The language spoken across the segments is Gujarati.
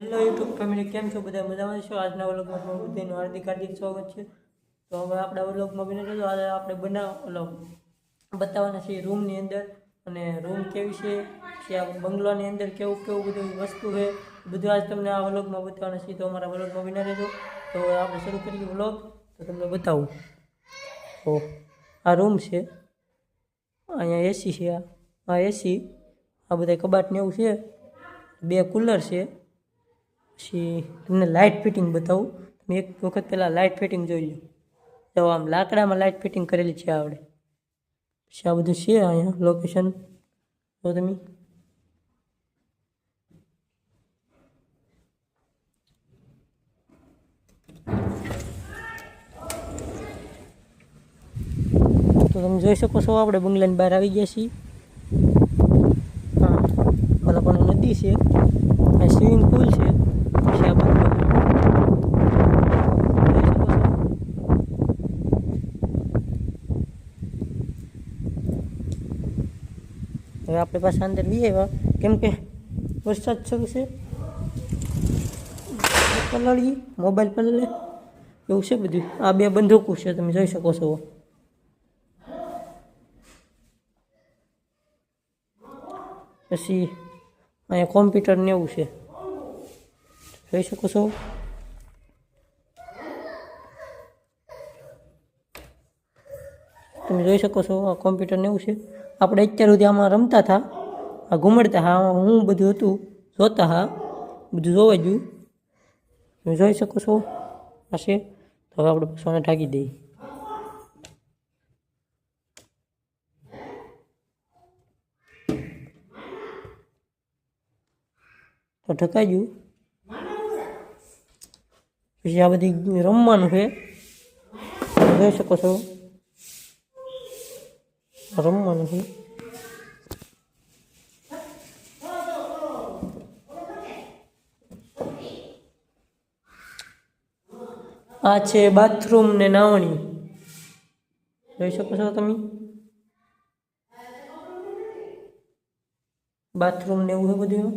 હેલો યુટ્યુબ ફેમિલી, કેમ છો બધા? મજામાં છો? આજના વ્લોગમાં તમારું બધાનું હાર્દિક હાર્દિક સ્વાગત છે. તો હવે આપણા વ્લોગમાં બની રહેજો. આજે આપણે બનાવ ઓલો બતાવવાના છીએ રૂમની અંદર અને રૂમ કેવી છે? પછી આ બંગલોની અંદર કેવું કેવું બધું વસ્તુ છે? બધું આજ તમને આ વ્લોગમાં બતાવવાના છીએ. તો અમારા વ્લોગમાં બની રહેજો. તો આપણે શરૂ કરીએ વ્લોગ. તો તમને બતાવું. તો આ રૂમ છે. અહીંયા એસી છે આ. એસી, આ બધા કબાટને એવું છે. બે કુલર છે. પછી તમને લાઇટ ફિટિંગ બતાવું. તમે એક વખત પહેલાં લાઇટ ફિટિંગ જોઈ લો. તો આમ લાકડામાં લાઇટ ફિટિંગ કરેલી છે આવડે. પછી આ બધું છે અહીંયા લોકેશન તો તમે. તો તમે જોઈ શકો છો, આપણે બંગલાની બહાર આવી ગયા છીએ. હા ઓલા પણ નદી છે. સ્વિમિંગ પુલ છે પછી આ બધું જોઈ શકો છો. હવે આપણે પાછા અંદર બી આવ્યા કેમ કે વરસાદ શરૂ છે પલળીએ મોબાઈલ પલળે એવું છે બધું આ બે બંદૂકો છે તમે જોઈ શકો છો પછી અહીંયા કોમ્પ્યુટર ને એવું છે જોઈ શકો છો તમે જોઈ શકો છો આ કોમ્પ્યુટર ને એવું છે આપણે અત્યાર સુધી આમાં રમતા હતા, આ ઘૂમડતા હા હું બધું હતું, જોતા હા બધું જોવા જોયું તમે જોઈ શકો છો, આ તો હવે આપણે સોને ઢાંકી દઈએ. તો ઢકાઈ ગયું. પછી આ બધી રમવાનું છે. જોઈ શકો છો. રમવાનું છે આ છે બાથરૂમ ને નાવણી જોઈ શકો છો તમે બાથરૂમ ને એવું છે બધું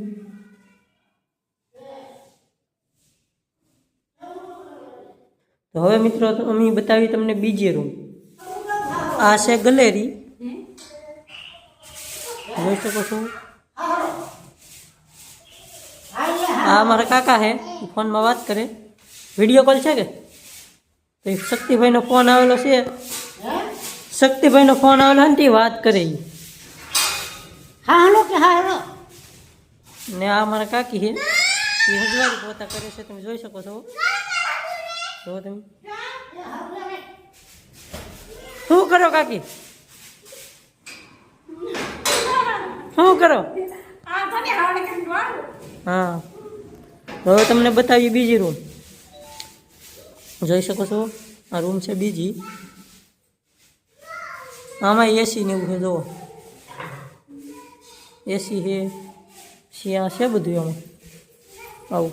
તો હવે મિત્રો અમે બતાવી તમને બીજી રૂમ આ છે ગલેરી જોઈ શકો છો? આ મારા કાકા છે ફોનમાં વાત કરે. વીડિયો કોલ છે કે? તો શક્તિભાઈનો ફોન આવેલો છે. શક્તિભાઈનો ફોન આવેલો ને તે વાત કરે. હા હાલો કે હા હાલો. ને આ મારા કાકી છે એ હજવારી પોતા કરે છે તમે જોઈ શકો છો. જો તમે. શું કરો કાકી? શું કરો? હા. હવે તમને બતાવીએ બીજી રૂમ જોઈ શકો છો? આ રૂમ છે બીજી. આમાં એસી ને એવું છે જુઓ. એસી છે શિયા છે બધું એમાં. આવું.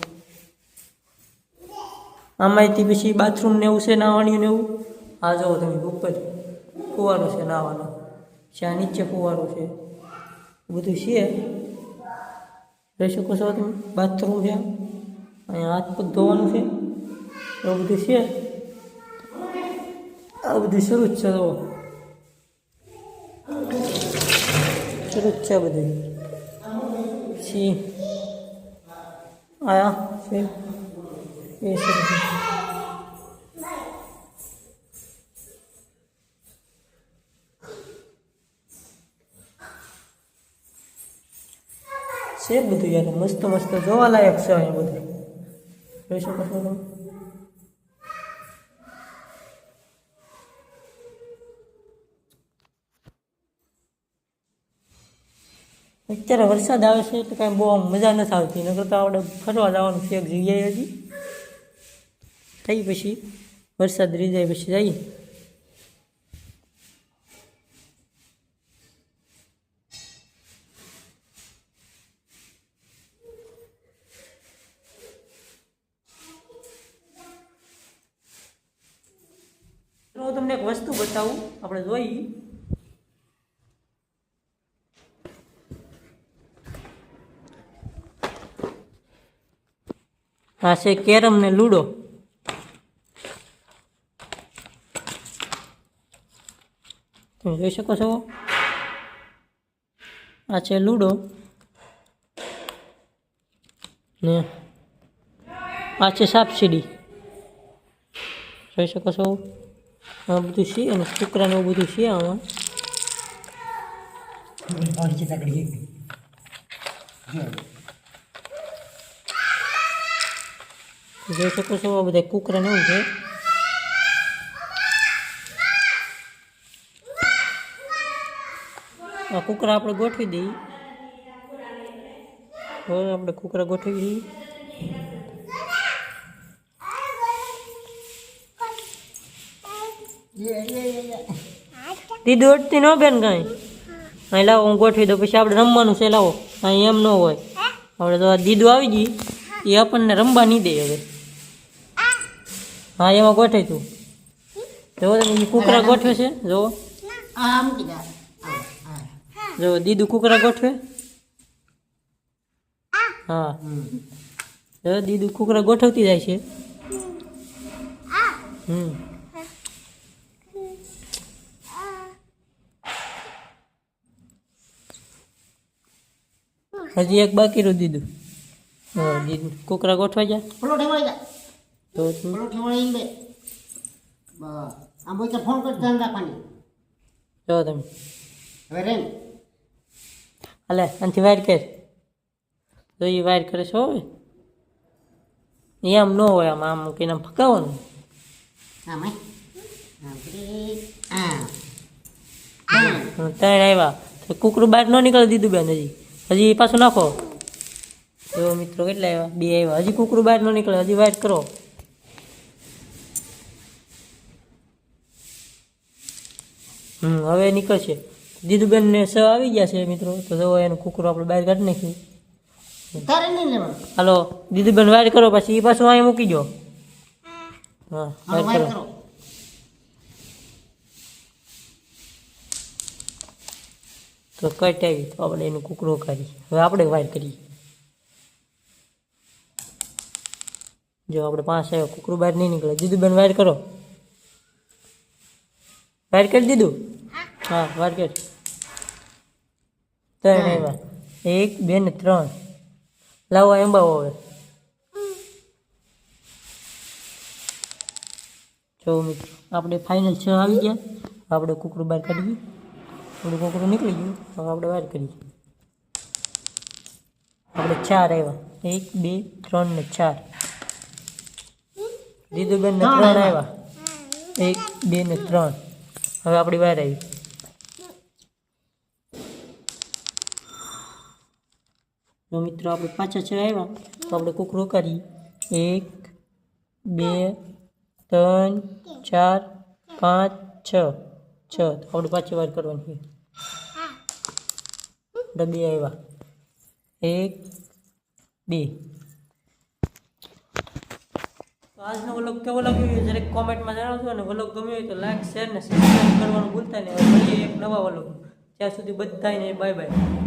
આમાંથી પછી બાથરૂમ ને એવું છે નાવાનું ને એવું. આ જુઓ તમે ઉપર ફુવારો છે નાવાનો ત્યાં નીચે ફુવારો છે. બધું છે. રહી શકો છો તમે? બાથરૂમ છે. અહીંયા હાથ પગ ધોવાનું છે. એવું બધું છે. આ બધું શરૂ જ છે તો. શરૂ જ છે બધું. પછી આયા, છે. એ શરૂ છે બધું યાર. મસ્ત મસ્ત જોવાલાયક છે અહીંયા બધું. જોઈ શકો છો તમે? અત્યારે વરસાદ આવે છે તો કાંઈ બહુ આમ મજા નથી આવતી. નકર તો આપણે ફરવા જવાનું છે એક જગ્યાએ હજી. થઈ પછી વરસાદ રહી જાય પછી જઈએ. હું તમને એક વસ્તુ બતાવું. આપણે જોઈ આ છે કેરમ ને લૂડો. તમે જોઈ શકો છો. આ છે લૂડો. ને આ છે સાપસીડી. જોઈ શકો છો. આ બધું છે અને છોકરાને બધું છે આમાં. જોઈ શકો છો આ બધા કુકરા ને એવું છે. આ કુકરા આપણે ગોઠવી દઈએ. આપણે કુકરા ગોઠવી દઈએ. દીદી ઉઠતી ન બેન કાંઈ? અહીં લાવો, હું ગોઠવી દઉં. પછી આપણે રમવાનું છે, લાવો. અહીં એમ ન હોય. આપણે તો આ દીદું આવી ગઈ. એ આપણને રમવા નહીં દે હવે. હા, એમાં ગોઠવી તું. જુઓ તમે કુકરા ગોઠવે છે? જુઓ. જો, દીદુ કુકરા ગોઠવે? હા. જો, દીદુ કુકરા ગોઠવતી જાય છે. હમ. હજી એક બાકી રહ્યું દીધું. હા દીદુ કુકરા ગોઠવાઈ જાય પેલો ઠેવાઈ જા તો પેલો ઠેવાઈ બે. આમ બોલ ફોન કર ધ્યાન રાખવાની. જો તમે. હવે રેન. હાલે આનાથી વાયર કર. તો એ વાયર કરે છે હવે. આમ ન હોય આમ આમ મૂકીને આમ ફકાવવાનું આમ ત્રણ આવ્યા. તો કુકરું બહાર ન નીકળી દીધું બેન હજી. હજી પાછું નાખો. જો મિત્રો કેટલા આવ્યા બે આવ્યા હજી કુકરું બહાર ન નીકળે હજી વાઇટ કરો. હમ હવે નીકળશે. દીદુબેનને સ આવી ગયા છે મિત્રો. તો જવો એનું કુકરું આપણે બહાર કાઢી નાખ્યું હાલો દીદુબેન વાઇટ કરો પછી એ પાછું અહીંયા મૂકી દો હા. હા વાઇટ કરો. તો કટ આવી તો આપણે એનું કૂકરો કાઢી હવે આપણે વાર કરીએ. જો આપણે પાંચ આવ્યો કુકરું બહાર નહીં નીકળે. દીધું બેન વાઇટ કરો. વાર કરી દીધું હા વાર કરી. ત્રણ આવ્યા. એક બે ને ત્રણ. લાવો એમ્બાવો હવે. જો મિત્રો આપણે ફાઇનલ છ આવી ગયા. આપણે કુકરું બહાર કાઢીએ. આપણું કોકડું નીકળી ગયું હવે આપણે વાર કરીએ. આપણે ચાર આવ્યા. એક બે ત્રણ ને ચાર. દીદુબેન ને ત્રણ આવ્યા. એક બે ને ત્રણ. હવે આપણી વાર આવી. મિત્રો આપણે પાછા છ આવ્યા તો આપણે કૂકરો કરીએ એક બે ત્રણ ચાર પાંચ છ. છ, તો આપણે પાછી વાર કરવાની છે બે આવ્યા એક, બે. તો આજનો વ્લોગ કેવો લાગ્યો જરીક કોમેન્ટમાં જણાવજો અને વ્લોગ ગમ્યો હોય તો લાઈક, શેર ને સબસ્ક્રાઈબ કરવાનું ભૂલતા નહીં. મળીએ એક નવા વ્લોગ ત્યાં સુધી બધાને બાય બાય